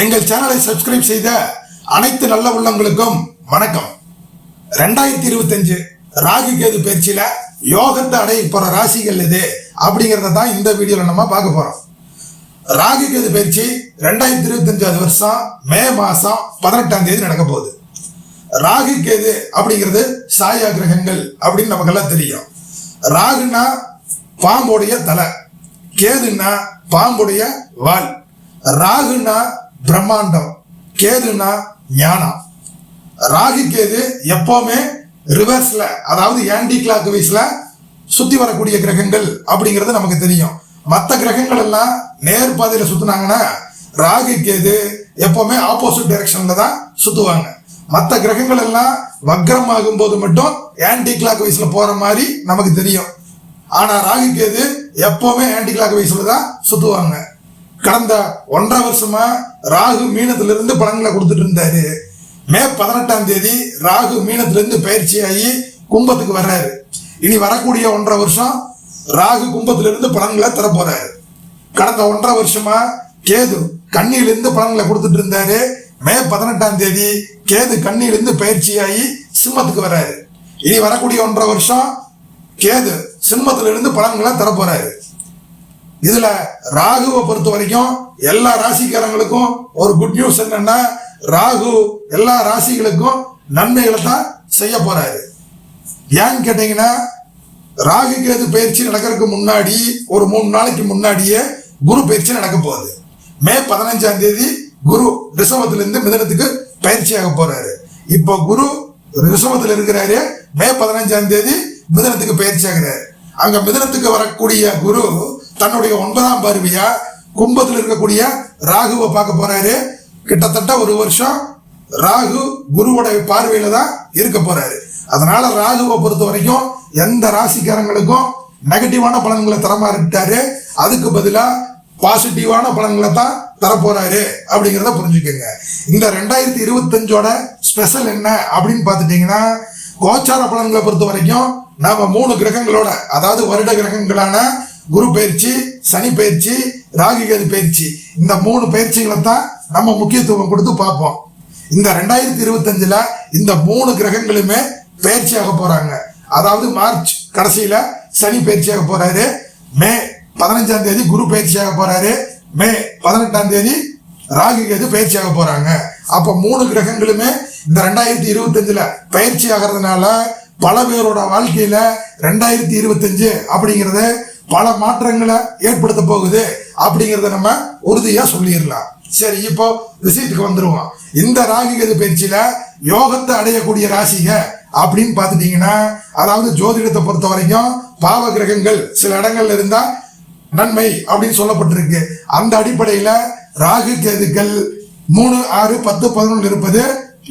எங்கள் சேனலை சப்ஸ்கிரைப் செய்த அனைத்து நல்ல உள்ளங்களுக்கும் வணக்கம். ரெண்டாயிரத்தி இருபத்தஞ்சு ராகு கேது பயிற்சியில யோகத்தை அடைய போற ராசிகள் எது அப்படிங்கறத தான் இந்த வீடியோல நம்ம பார்க்க போறோம். ராகு கேது பயிற்சி ரெண்டாயிரத்தி இருபத்தஞ்சாவது வருஷம் மே மாசம் பதினெட்டாம் தேதி நடக்க போகுது. ராகு கேது அப்படிங்கிறது சாயா கிரகங்கள் அப்படின்னு நமக்கெல்லாம் தெரியும். ராகுனா பாம்புடைய தலை கேதுன்னா பாம்புடைய வால். ராகுனா பிரம்மாண்டம். கேதுனா ஞானம். ராகு கேது எப்பவுமே ரிவர்ஸ்ல அதாவது ஆன்டி கிளாக் வைஸ்ல சுத்தி வரக்கூடிய கிரகங்கள் அப்படிங்கிறது நமக்கு தெரியும். மற்ற கிரகங்கள் எல்லாம் நேர் பாதையில சுத்துனாங்கன்னா ராகு கேது எப்பவுமே ஆப்போசிட் டைரக்ஷன்ல தான் சுத்துவாங்க. மற்ற கிரகங்கள் எல்லாம் வக்ரமாகும் போது மட்டும் ஆன்டி கிளாக் வைஸ்ல போற மாதிரி நமக்கு தெரியும். ஆனா ராகு கேது எப்பவுமே ஆன்டி கிளாக் வைஸ்ல தான் சுத்துவாங்க. கடந்த ஒன்றரை வருஷமா ராகு மீனத்திலிருந்து பலன்களை கொடுத்துட்டு இருந்தாரு. மே பதினெட்டாம் தேதி ராகு மீனத்திலிருந்து பயிற்சி பயிற்சியாகி கும்பத்துக்கு வர்றாரு. இனி வரக்கூடிய ஒன்றரை வருஷம் ராகு கும்பத்திலிருந்து பலன்களை தர கடந்த ஒன்றரை வருஷமா கேது கண்ணியிலிருந்து பலன்களை கொடுத்துட்டு இருந்தாரு. மே பதினெட்டாம் தேதி கேது கண்ணியிலிருந்து பயிற்சியாகி சிம்மத்துக்கு வர்றாரு. இனி வரக்கூடிய ஒன்றரை வருஷம் கேது சிம்மத்திலிருந்து பலன்களை தர இதுல ராகுவை பொறுத்த வரைக்கும் எல்லா ராசிக்காரங்களுக்கும் ஒரு குட் நியூஸ் என்னன்னா ராகு எல்லா ராசிகளுக்கும் நன்மைகளை தான் செய்ய போறாரு. ஏன்னு கேட்டீங்கன்னா ராகு கேது பயிற்சி நடக்கிறதுக்கு முன்னாடி ஒரு மூணு நாளைக்கு முன்னாடியே குரு பயிற்சி நடக்க போகுது. மே பதினஞ்சாம் தேதி குரு ரிஷபத்துல இருந்து மிதனத்துக்கு பயிற்சியாக போறாரு. இப்போ குரு ரிசவத்தில் இருக்கிறாரு மே பதினஞ்சாம் தேதி மிதனத்துக்கு பயிற்சி ஆகிறாரு அங்க மிதனத்துக்கு வரக்கூடிய குரு தன்னுடைய ஒன்பதாம் பார்வையா? கும்பத்தில் இருக்கக்கூடிய ராகுவை பார்க்க போறாரு. கிட்டத்தட்ட ஒரு வருஷம் ராகு குருவோட பார்வையில தான் இருக்க போறாரு. அதனால ராகுவை பொறுத்த வரைக்கும் எந்த ராசிக்காரங்களுக்கும் நெகட்டிவான பலன்களை தரமாறிட்டாரு. அதுக்கு பதிலா பாசிட்டிவான பலன்களை தான் தரப்போறாரு அப்படிங்கிறத புரிஞ்சுக்கோங்க. இந்த ரெண்டாயிரத்தி இருபத்தஞ்சோட ஸ்பெஷல் என்ன அப்படின்னு பார்த்துட்டீங்கன்னா கோச்சார பலன்களை பொறுத்த வரைக்கும் நாம மூணு கிரகங்களோட அதாவது வருட கிரகங்களான குரு பயிற்சி சனி பயிற்சி ராகு கேது பயிற்சி. இந்த மூணு பயிற்சிகளை தான் நம்ம முக்கியத்துவம் கொடுத்து பார்ப்போம். இந்த ரெண்டாயிரத்தி இருபத்தஞ்சுல இந்த மூணு கிரகங்களுமே பயிற்சியாக போறாங்க. அதாவது மார்ச் கடைசியில சனி பயிற்சியாக போறாரு. மே பதினஞ்சாம் தேதி குரு பயிற்சியாக போறாரு. மே பதினெட்டாம் தேதி ராகு கேது பயிற்சியாக போறாங்க. அப்ப மூணு கிரகங்களுமே இந்த ரெண்டாயிரத்தி இருபத்தஞ்சுல பயிற்சி ஆகிறதுனால பல பேரோட வாழ்க்கையில ரெண்டாயிரத்தி இருபத்தஞ்சு அப்படிங்கறது பல மாற்றங்களை ஏற்படுத்த போகுது அப்படிங்கறத நம்ம உறுதியா சொல்லிடலாம். சரி இப்போ விஷயத்துக்கு வந்துருவோம். இந்த ராகி கேது பயிற்சியில யோகத்தை அடையக்கூடிய ராசிக அப்படின்னு பார்த்துட்டீங்கன்னா அதாவது ஜோதிடத்தை பொறுத்த வரைக்கும் பாவ கிரகங்கள் சில இடங்கள்ல இருந்தா நன்மை அப்படின்னு சொல்லப்பட்டிருக்கு. அந்த அடிப்படையில ராகு கேதுக்கள் மூணு ஆறு பத்து பதினொன்று இருப்பது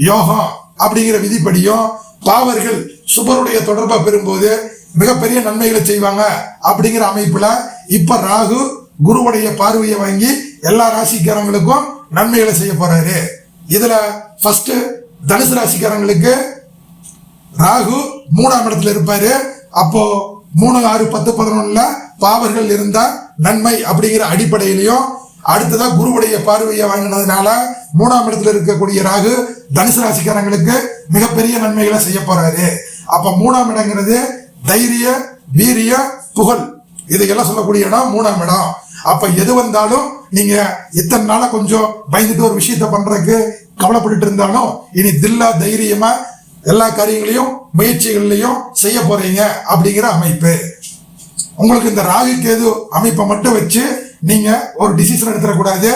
யோகம் அப்படிங்கிற விதிப்படியும் பாவர்கள் சுபருடைய தொடர்பை பெறும்போது மிகப்பெரிய நன்மைகளை செய்வாங்க. அப்படிங்கிற அமைப்புல இப்ப ராகு குருவுடைய பார்வையை வாங்கி எல்லா ராசிக்காரங்களுக்கும் நன்மைகளை செய்ய போறாரு. இதுல ஃபர்ஸ்ட் தனுசு ராசிக்காரங்களுக்கு ராகு மூணாம் இடத்துல இருப்பாரு. அப்போ மூணு ஆறு பத்து பதினொன்னுல பாவர்கள் இருந்தா நன்மை அப்படிங்கிற அடிப்படையிலையும் அடுத்ததா குருவுடைய பார்வையை வாங்கினதுனால மூணாம் இடத்துல இருக்கக்கூடிய ராகு தனுசு ராசிக்காரங்களுக்கு மிகப்பெரிய நன்மைகளை செய்ய போறாரு. அப்ப மூணாம் இடங்கிறது தைரிய வீரிய புகழ். இதையெல்லாம் சொல்லக்கூடிய இடம் மூணாம் இடம். அப்ப எது வந்தாலும் நீங்க இத்தனை நாளா கொஞ்சம் பயந்துட்டு ஒரு விஷயத்த பண்றதுக்கு கவலைப்பட்டு இருந்தாலும் இனி தில்லா தைரியமா எல்லா காரியங்களையும் முயற்சிகள்லையும் செய்ய போறீங்க அப்படிங்கிற அமைப்பு. உங்களுக்கு இந்த ராகு கேது அமைப்பை மட்டும் வச்சு நீங்க ஒரு டிசிஷன் எடுத்துடக்கூடாது.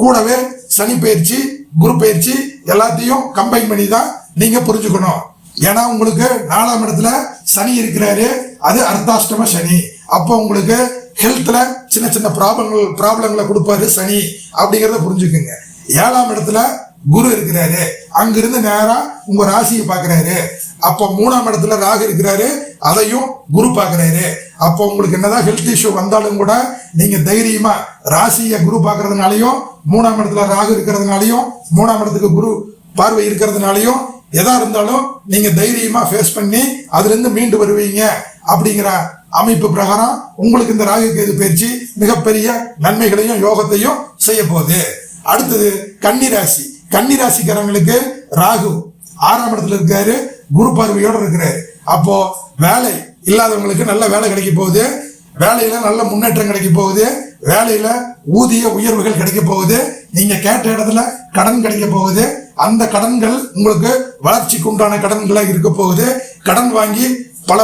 கூடவே சனி பயிற்சி குரு பயிற்சி எல்லாத்தையும் கம்பைன் பண்ணி தான் நீங்க புரிஞ்சுக்கணும். ஏன்னா உங்களுக்கு நாலாம் இடத்துல சனி இருக்கிறாரு அது அர்த்தாஷ்டம சனி. அப்போ உங்களுக்கு ஹெல்த்ல சின்ன சின்ன ப்ராப்ளங்கள் ப்ராப்ளங்களை கொடுப்பாரு சனி அப்படிங்கிறத புரிஞ்சுக்குங்க. ஏழாம் இடத்துல குரு இருக்கிறாரு. அங்கிருந்து நேரா உங்க ராசியை பாக்குறாரு அப்போ மூணாம் இடத்துல ராகு இருக்கிறாரு. அதையும் குரு பாக்குறாரு அப்போ உங்களுக்கு என்னதான் ஹெல்த் இஷ்யூ வந்தாலும் கூட நீங்க தைரியமா ராசியை குரு பாக்குறதுனாலையும் மூணாம் இடத்துல ராகு இருக்கிறதுனாலையும் மூணாம் இடத்துக்கு குரு பார்வை இருக்கிறதுனாலையும் எதா இருந்தாலும் நீங்க தைரியமா ஃபேஸ் பண்ணி அதுல இருந்து மீண்டு வருவீங்க அப்படிங்கிற அமைப்பு பிரகாரம் உங்களுக்கு இந்த ராகு கேது பயிற்சி மிகப்பெரிய நன்மைகளையும் யோகத்தையும் செய்ய போகுது. அடுத்தது கன்னி ராசி கன்னி ராகு ஆறாம் இடத்துல இருக்காரு குரு பார்வையோடு இருக்கிறாரு. அப்போ வேலை இல்லாதவங்களுக்கு நல்ல வேலை கிடைக்க போகுது. வேலையில நல்ல முன்னேற்றம் கிடைக்க போகுது. வேலையில ஊதிய உயர்வுகள் கிடைக்க போகுது. நீங்க கேட்ட இடத்துல கடன் கிடைக்க போகுது. அந்த கடன்கள் உங்களுக்கு வளர்ச்சிக்கு உண்டான கடன்களாக இருக்க போகுது. கடன் வாங்கி பல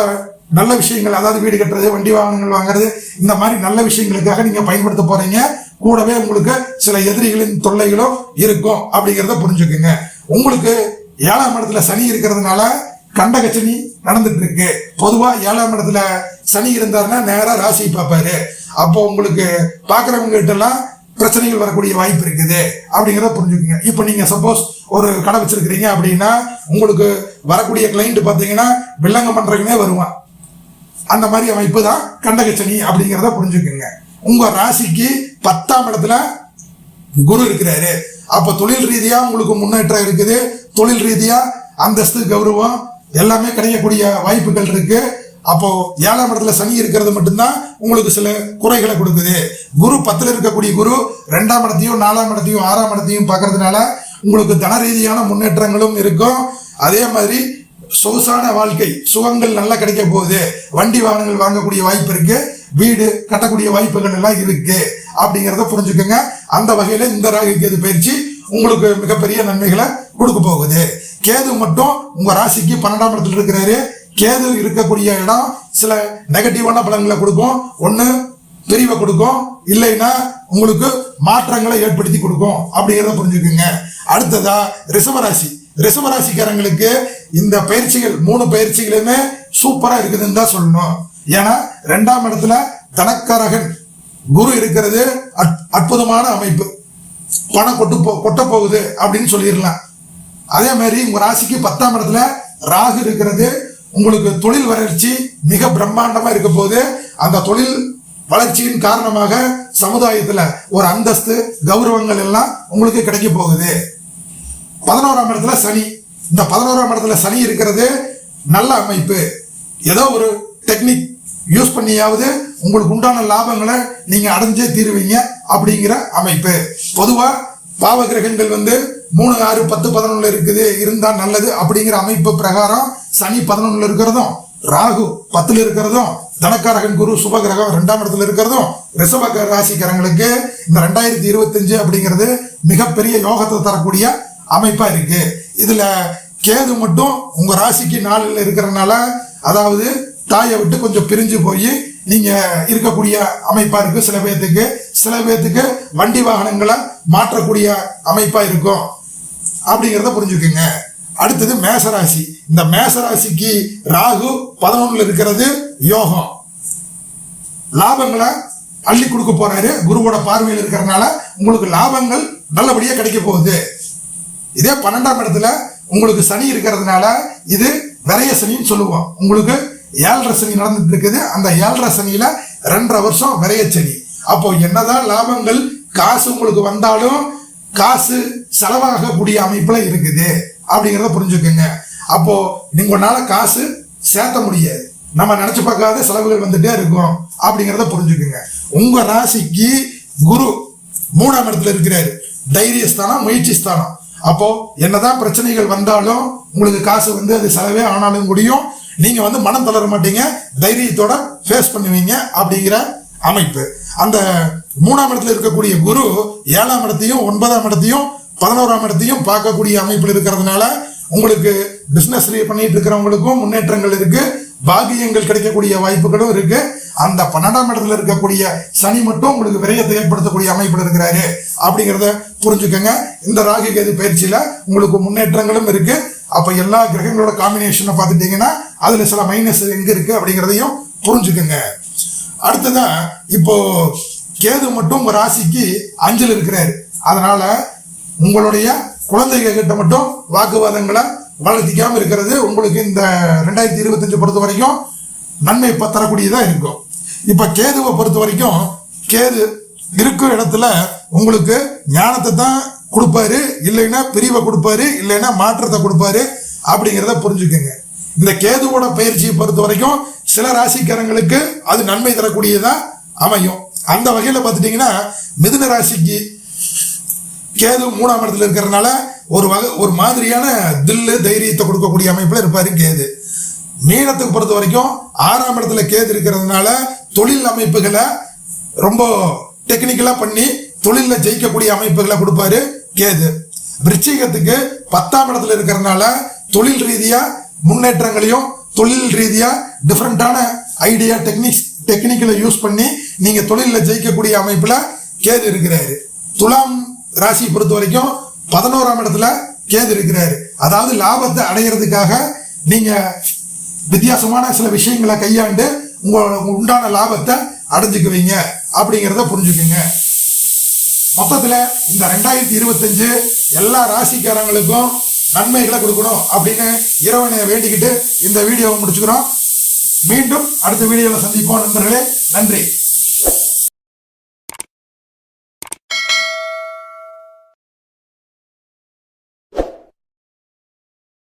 நல்ல விஷயங்கள் அதாவது வீடு கட்டுறது வண்டி வாகனங்கள் வாங்குறது இந்த மாதிரி நல்ல விஷயங்களுக்காக நீங்க பயன்படுத்த போறீங்க. கூடவே உங்களுக்கு சில எதிரிகளின் தொல்லைகளும் இருக்கும் அப்படிங்கிறத புரிஞ்சுக்குங்க. உங்களுக்கு ஏழாம் இடத்துல சனி இருக்கிறதுனால கண்டகச்சனி நடந்துட்டு இருக்கு பொதுவா ஏழாம் இடத்துல சனி இருந்தாருன்னா நேரா ராசி பார்ப்பாரு. அப்போ உங்களுக்கு பாக்குறவங்க கிட்ட எல்லாம் பிரச்சனைகள் வரக்கூடிய வாய்ப்பு இருக்குது. அப்படிங்கிறத புரிஞ்சுக்குங்க. இப்போ நீங்கள் சப்போஸ் ஒரு கடை வச்சிருக்கிறீங்க அப்படின்னா உங்களுக்கு வரக்கூடிய கிளைண்ட் பார்த்தீங்கன்னா வில்லங்கம் பண்ணுறவங்களே வருவான். அந்த மாதிரி அமைப்பு தான் கண்டகச்சனி அப்படிங்கிறத புரிஞ்சுக்குங்க. உங்கள் ராசிக்கு பத்தாம் இடத்துல குரு இருக்கிறாரு. அப்போ தொழில் ரீதியாக உங்களுக்கு முன்னேற்றம் இருக்குது. தொழில் ரீதியாக அந்தஸ்து கௌரவம் எல்லாமே கிடைக்கக்கூடிய வாய்ப்புகள் இருக்குது அப்போ ஏழாம் இடத்துல சனி இருக்கிறது மட்டும்தான் உங்களுக்கு சில குறைகளை கொடுக்குது. குரு பத்தில் இருக்கக்கூடிய குரு ரெண்டாம் இடத்தையும் நாலாம் இடத்தையும் ஆறாம் இடத்தையும் பார்க்கறதுனால உங்களுக்கு தன ரீதியான முன்னேற்றங்களும் இருக்கும். அதே மாதிரி சொகுசான வாழ்க்கை சுகங்கள் நல்லா கிடைக்க போகுது. வண்டி வாகனங்கள் வாங்கக்கூடிய வாய்ப்பு இருக்கு. வீடு கட்டக்கூடிய வாய்ப்புகள் எல்லாம் இருக்கு. அப்படிங்கிறத புரிஞ்சுக்கோங்க. அந்த வகையில இந்த ராகு கேது பயிற்சி உங்களுக்கு மிகப்பெரிய நன்மைகளை கொடுக்க போகுது. கேது மட்டும் உங்க ராசிக்கு பன்னெண்டாம் இடத்துல இருக்கிறாரு. கேது இருக்கக்கூடிய இடம் சில நெகட்டிவான பலன்களை கொடுக்கும். ஒண்ணு பிரிவை கொடுக்கும். இல்லைன்னா உங்களுக்கு மாற்றங்களை ஏற்படுத்தி கொடுக்கும். அப்படிங்கிறத புரிஞ்சுக்குங்க. அடுத்ததா ரிஷபராசி. ரிஷபராசிக்காரங்களுக்கு இந்த பயிற்சிகள் மூணு பயிற்சிகளுமே சூப்பரா இருக்குதுன்னு தான் சொல்லணும். ஏன்னா ரெண்டாம் இடத்துல தனக்கரகன். குரு இருக்கிறது அற்புதமான அமைப்பு. பணம் கொட்டு போ கொட்ட போகுது அப்படின்னு சொல்லிடலாம். அதே மாதிரி உங்க ராசிக்கு பத்தாம் இடத்துல ராகு இருக்கிறது உங்களுக்கு தொழில் வளர்ச்சி மிக பிரம்மாண்டமா இருக்க போது அந்த தொழில் வளர்ச்சியின் காரணமாக சமுதாயத்துல ஒரு அந்தஸ்து கௌரவங்கள் எல்லாம் உங்களுக்கு கிடைக்க போகுது. பதினோராம் இடத்துல சனி. இந்த பதினோராம் இடத்துல சனி இருக்கிறது நல்ல அமைப்பு. ஏதோ ஒரு டெக்னிக் யூஸ் பண்ணியாவது உங்களுக்கு உண்டான லாபங்களை நீங்க அடைஞ்சே தீருவீங்க அப்படிங்கிற அமைப்பு. பொதுவா பாவ கிரகங்கள் வந்து மூணு ஆறு பத்து பதினொன்று இருக்குது. இருந்தா நல்லது அப்படிங்கிற அமைப்பு பிரகாரம் சனி பதினொன்னுல இருக்கிறதும் ராகு பத்துல இருக்கிறதும் தனக்காரகன் குரு சுபகிரகம் ரெண்டாம் இடத்துல இருக்கிறதும் ரிசப ராசிக்காரங்களுக்கு இந்த ரெண்டாயிரத்தி இருபத்தஞ்சு அப்படிங்கிறது மிகப்பெரிய யோகத்தை தரக்கூடிய அமைப்பா இருக்கு. இதுல கேது மட்டும் உங்க ராசிக்கு நாளில் இருக்கிறனால அதாவது தாயை விட்டு கொஞ்சம் பிரிஞ்சு போய் நீங்க இருக்கக்கூடிய அமைப்பா இருக்கு சில பேர்த்துக்கு சில பேர்த்துக்கு வண்டி வாகனங்களை மாற்றக்கூடிய அமைப்பா இருக்கும். அப்படிங்கிறத புரிஞ்சுக்குங்க. அடுத்தது மேசராசி. இந்த மேசராசிக்கு ராகு பதினொன்னுல இருக்கிறது யோகம். லாபங்களை அள்ளி கொடுக்க போறாரு. குருவோட பார்வையில் இருக்கிறனால உங்களுக்கு லாபங்கள் நல்லபடியா கிடைக்க போகுது. இதே பன்னெண்டாம் இடத்துல உங்களுக்கு சனி இருக்கிறதுனால இது விரைய சனின்னு சொல்லுவோம். உங்களுக்கு ஏழரை சனி நடந்துட்டு இருக்குது. அந்த ஏழரை சனியில ரெண்டரை வருஷம் விரைய சனி. அப்போ என்னதான் லாபங்கள் காசு உங்களுக்கு வந்தாலும் காசு செலவாகக்கூடிய அமைப்புல இருக்குது. அப்படிங்கிறத புரிஞ்சுக்கோங்க. அப்போ நீங்க உன்னால காசு சேர்த்த முடியாது. நம்ம நினைச்சு பார்க்காத செலவுகள் வந்துட்டே இருக்கும் அப்படிங்கிறத புரிஞ்சுக்குங்க. உங்க ராசிக்கு குரு மூணாம் இடத்துல இருக்கிறாரு. தைரியஸ்தானம் முயற்சி ஸ்தானம். அப்போ என்னதான் பிரச்சனைகள் வந்தாலும் உங்களுக்கு காசு வந்து அது செலவே ஆனாலும் முடியும். நீங்க வந்து மனம் தளர மாட்டீங்க. தைரியத்தோட ஃபேஸ் பண்ணுவீங்க அப்படிங்கிற அமைப்பு. அந்த மூணாம் இடத்துல இருக்கக்கூடிய குரு ஏழாம் இடத்தையும் ஒன்பதாம் இடத்தையும் பதினோராம் இடத்தையும் பார்க்கக்கூடிய அமைப்பில் இருக்கிறதுனால உங்களுக்கு பிசினஸ் பண்ணிட்டு இருக்கிறவங்களுக்கும் முன்னேற்றங்கள் இருக்கு. பாகியங்கள் கிடைக்கக்கூடிய வாய்ப்புகளும் இருக்கு. அந்த பன்னெண்டாம் இடத்துல இருக்கக்கூடிய சனி மட்டும் உங்களுக்கு விரயத்தை ஏற்படுத்தக்கூடிய அமைப்பில் இருக்கிறாரு. அப்படிங்கிறத புரிஞ்சுக்கோங்க. இந்த ராகு கேது பயிற்சியில உங்களுக்கு முன்னேற்றங்களும் இருக்கு. அப்ப எல்லா கிரகங்களோட காம்பினேஷனை பார்த்துட்டீங்கன்னா அதுல சில மைனஸ் எங்க இருக்கு அப்படிங்கிறதையும் புரிஞ்சுக்கோங்க. அடுத்ததான் இப்போ கேது மட்டும் உங்க ராசிக்கு அஞ்சல் இருக்கிறாரு. அதனால உங்களுடைய குழந்தைகள் கிட்ட மட்டும் வாக்குவாதங்களை வளர்த்திக்காம இருக்கிறது உங்களுக்கு இந்த ரெண்டாயிரத்தி இருபத்தஞ்சு பொறுத்த வரைக்கும் நன்மை இப்போ தரக்கூடியதாக இருக்கும். இப்போ கேதுவை பொறுத்த வரைக்கும் கேது இருக்கிற இடத்துல உங்களுக்கு ஞானத்தை தான் கொடுப்பாரு இல்லைன்னா பிரிவை கொடுப்பாரு இல்லைன்னா மாற்றத்தை கொடுப்பாரு அப்படிங்கிறத புரிஞ்சுக்கோங்க. இந்த கேதுவோட பயிற்சியை பொறுத்த வரைக்கும் சில ராசிக்காரங்களுக்கு அது நன்மை தரக்கூடியதாக அமையும். அந்த வகையில் பார்த்துட்டிங்கன்னா மிதுன ராசிக்கு கேது மூணாம் இடத்துல இருக்கிறதுனால ஒரு வகை ஒரு மாதிரியான தில்லு தைரியத்தை கொடுக்கக்கூடிய அமைப்பில் இருப்பார் கேது. மீனத்துக்கு பொறுத்த வரைக்கும் ஆறாம் இடத்துல கேது இருக்கிறதுனால தொழில் அமைப்புகளை ரொம்ப டெக்னிக்கலாக பண்ணி தொழிலில் ஜெயிக்கக்கூடிய அமைப்புகளை கொடுப்பாரு கேது. விருச்சிகத்துக்கு பத்தாம் இடத்துல இருக்கிறதுனால தொழில் ரீதியாக முன்னேற்றங்களையும் தொழில் ரீதியாக டிஃப்ரெண்ட்டான ஐடியா டெக்னிக்ஸ் டெக்னிக்கலை யூஸ் பண்ணி நீங்கள் தொழிலில் ஜெயிக்கக்கூடிய அமைப்பில் கேது இருக்கிறாரு. துலாம் ராசியை பொறுத்த வரைக்கும் பதினோராம் இடத்துல கேது இருக்கிறாரு. அதாவது லாபத்தை அடையிறதுக்காக நீங்க வித்தியாசமான சில விஷயங்களை கையாண்டு உங்களோட உண்டான லாபத்தை அடைஞ்சுக்குவீங்க அப்படிங்கிறத புரிஞ்சுக்குங்க. மொத்தத்தில் இந்த ரெண்டாயிரத்தி இருபத்தஞ்சு எல்லா ராசிக்காரங்களுக்கும் நன்மைகளை கொடுக்கணும் அப்படின்னு இறைவனை வேண்டிக்கிட்டு இந்த வீடியோவை முடிச்சுக்கிறோம். மீண்டும் அடுத்த வீடியோவில் சந்திப்போம் நண்பர்களே. நன்றி.